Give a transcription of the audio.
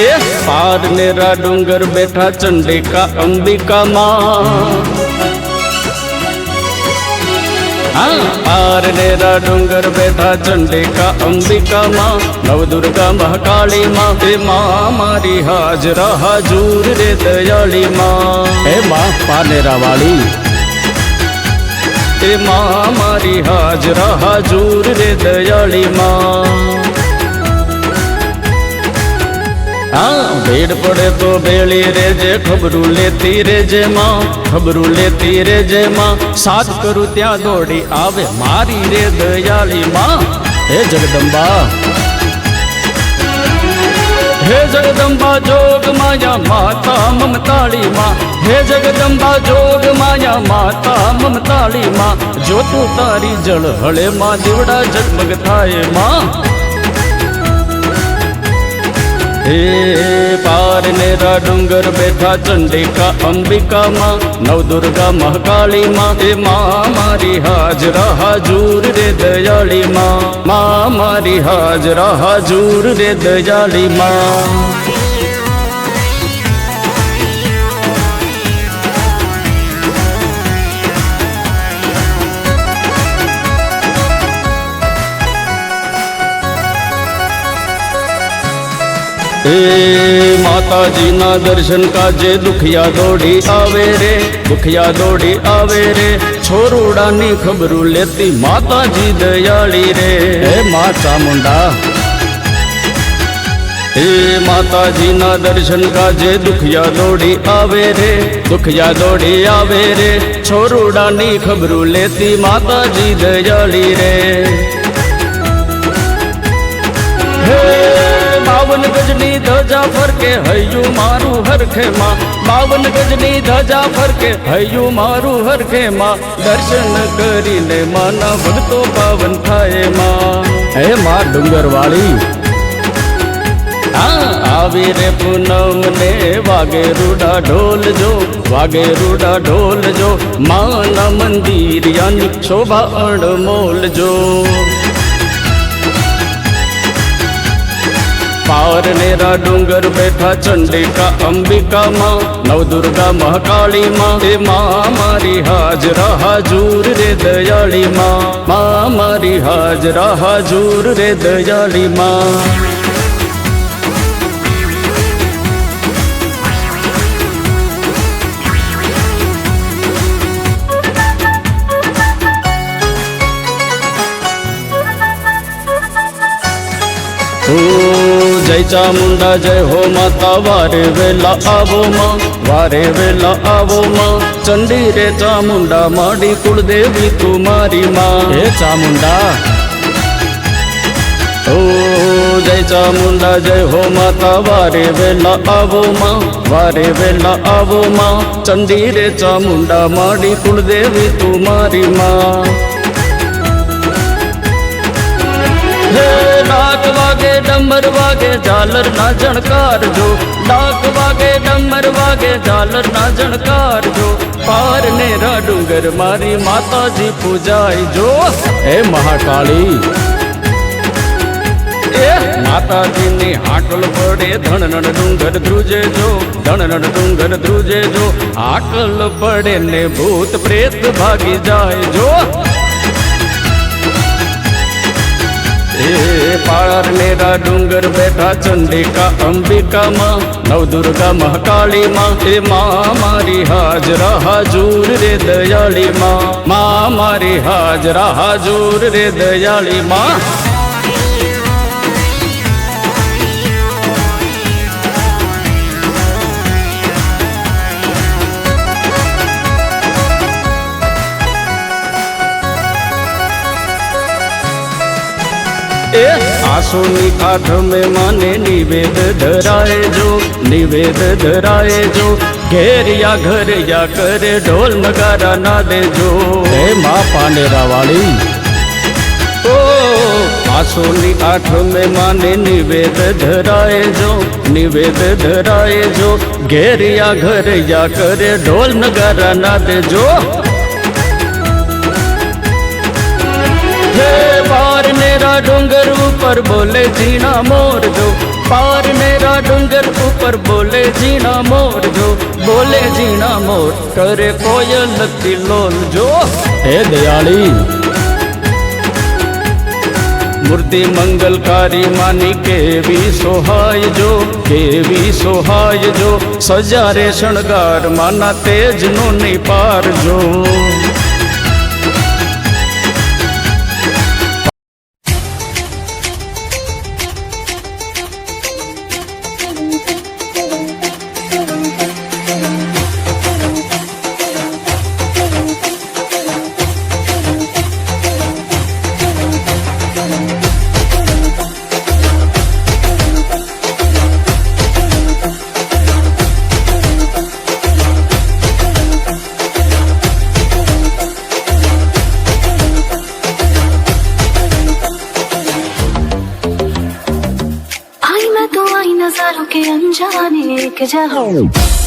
ए, पार नेरा डूंगर बैठा चंडिका अंबिका माँ। हाँ, पार नेरा डूंगर बैठा चंडिका अंबिका माँ। नव दुर्गा महाकाली माँ हे माँ, मारी हाजरा हाजूर रे दयाली माँ। हे माँ पानेरा वाली। ते माँ, मारी हाजरा हाजूर रे दयाली माँ। હા, ભેડ પડે તો બેળી રેજે ખબરું લેતી રેજે માં ખબરું લેતી રેજે માં. સાત કરું ત્યાં દોડી આવે, મારી રે દયાળી માં. હે જગદંબા. હે જગદંબા, જોગ માયા માતા મમતાળી માં. હે જગદંબા, જોગ માયા માતા મમતાળી માં. જો તું તારી જળ હળે માં દીવડા જગમગ થાયમાં. હે પાર નેરા ડુંગર બેઠા ચંડિકા અંબિકામાં, નવદુર્ગા મહાકાળીમાં, એ માં મારી હાજરા હાજુર રે દયાળીમાં, માં મારી હાજરા હાજુર રે દયાળીમાં. એ માતાજીના દર્શન કાજે દુખિયા દોડી આવે રે, દુખિયા દોડી આવે રે, છોરુડાની ખબરું લેતી માતાજી દયાળી રે. હે મા ચામુંડા હે માતાજીના દર્શન કાજે દુખિયા દોડી આવે રે, દુખિયા દોડી આવે રે, છોરુડાની ખબરું લેતી માતાજી દયાળી રે. હે બાવન ગજની ધજા ફરકે હૈયું મારું હરખે માં. બાવન ગજની ધજા ફરકે હૈયું મારું હરખે માં. દર્શન કરીને માના ભક્તો પાવન થાયમાં. હે માં ડુંગર વાળી હા આવી રે પૂનમ ને વાગે રૂડા ઢોલ જો વાગે રૂડા ઢોલ જો. માના મંદિર યાની શોભા અણમોલ જો. પાર નેરા ડુંગર બેઠા ચંડિકા અંબિકામાં નવદુર્ગા મહાકાળીમાં એ માં મારી હાજરા હાજુર રે દયાળીમાં માં મારી હાજરા હાજુર રે દયાળીમાં ઓ જય जय चामुंडा, जय हो माता, वारे वेला आवो माँ, वारे वेला आवो माँ, चंडी रे चामुंडा, माड़ी कुलदेवी तुम्हारी माँ। हे चामुंडा, ओ जय चामुंडा, जय हो माता, वारे वेला आवो माँ, वारे वेला आवो माँ, चंडी रे चामुंडा, माड़ी कुलदेवी तुम्हारी माँ। હે ડાક વાગે, ડમર વાગે, ઝાલર ના જણકાર જો. ડાક વાગે, ડમર વાગે, ઝાલર ના જણકાર જો. પાર ને ડુંગર, મારી માતાજી પૂજાય જો. હે મહાકાળી. માતાજીની હાટલ પડે, ધણનણ ડુંગર ધ્રુજે જો. ધણનણ ડુંગર ધ્રુજે જો. હાટલ પડે ને ભૂત પ્રેત ભાગી જાય જો. पार मेरा डूंगर बैठा चंडिका अंबिका माँ, नव दुर्गा महाकाली माँ हे माँ, मारी हाजरा हाजूर रे दयाली माँ माँ, मारी हाजरा हाजूर रे दयाली माँ। એ આંસુની કાઠ મેં મને નિવેદ ધરાય જો, નિવેદ ધરાય જો. ઘેરિયા ઘરિયા કરે ઢોલ નગારા ના દેજો. હે મા પાંડેરા વાળી ઓ, આંસુની કાઠ મેં મને નિવેદ ધરાય જો, નિવેદ ધરાય જો. ઘેરિયા ઘરિયા કરે ઢોલ નગારા ના દેજો. Hey! मेरा डूंगर ऊपर बोले जीना मोर दो पार मेरा डूंगर ऊपर बोले जीना मोर दो बोले जीना मोर, करे कोयल की लोल जो। हे दयाली। मूर्ति मंगलकारी मानी के भी सोहाय जो के भी सोहाय जो। सजा रे शृंगार माना तेज नो नहीं पार जो। take it home.